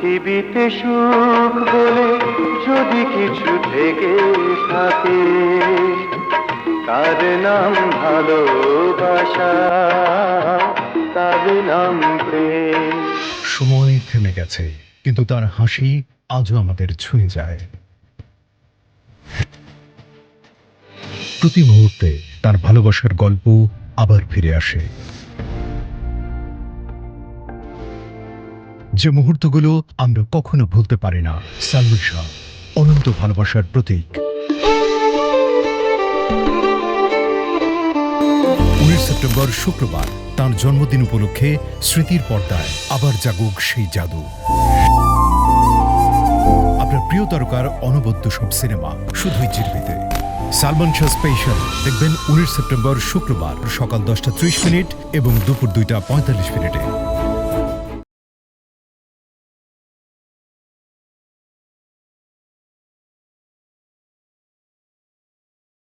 পৃথিবীতে সুখ বলে যদি কিছু থেকে থাকে, তার নাম ভালোবাসা, তার নাম প্রেম। সময় থেমে গেছে, কিন্তু তার হাসি আজও আমাদের ছুঁয়ে যায়। প্রতি মুহূর্তে তার ভালোবাসার গল্প আবার ফিরে আসে। যে মুহূর্তগুলো আমরা কখনো ভুলতে পারি না। সালমিশা অনন্ত ভালোবাসার প্রতীক। উনিশ সেপ্টেম্বর শুক্রবার, তার জন্মদিন উপলক্ষে স্মৃতির পর্দায় আবার জাগুক সেই জাদু। আপনার প্রিয় তারকার অনবদ্য সব সিনেমা শুধুই জিরবিতে। সালমান শাহ স্পেশাল দেখবেন উনিশ সেপ্টেম্বর শুক্রবার সকাল দশটা ত্রিশ মিনিট এবং দুপুর দুইটা পঁয়তাল্লিশ মিনিটে।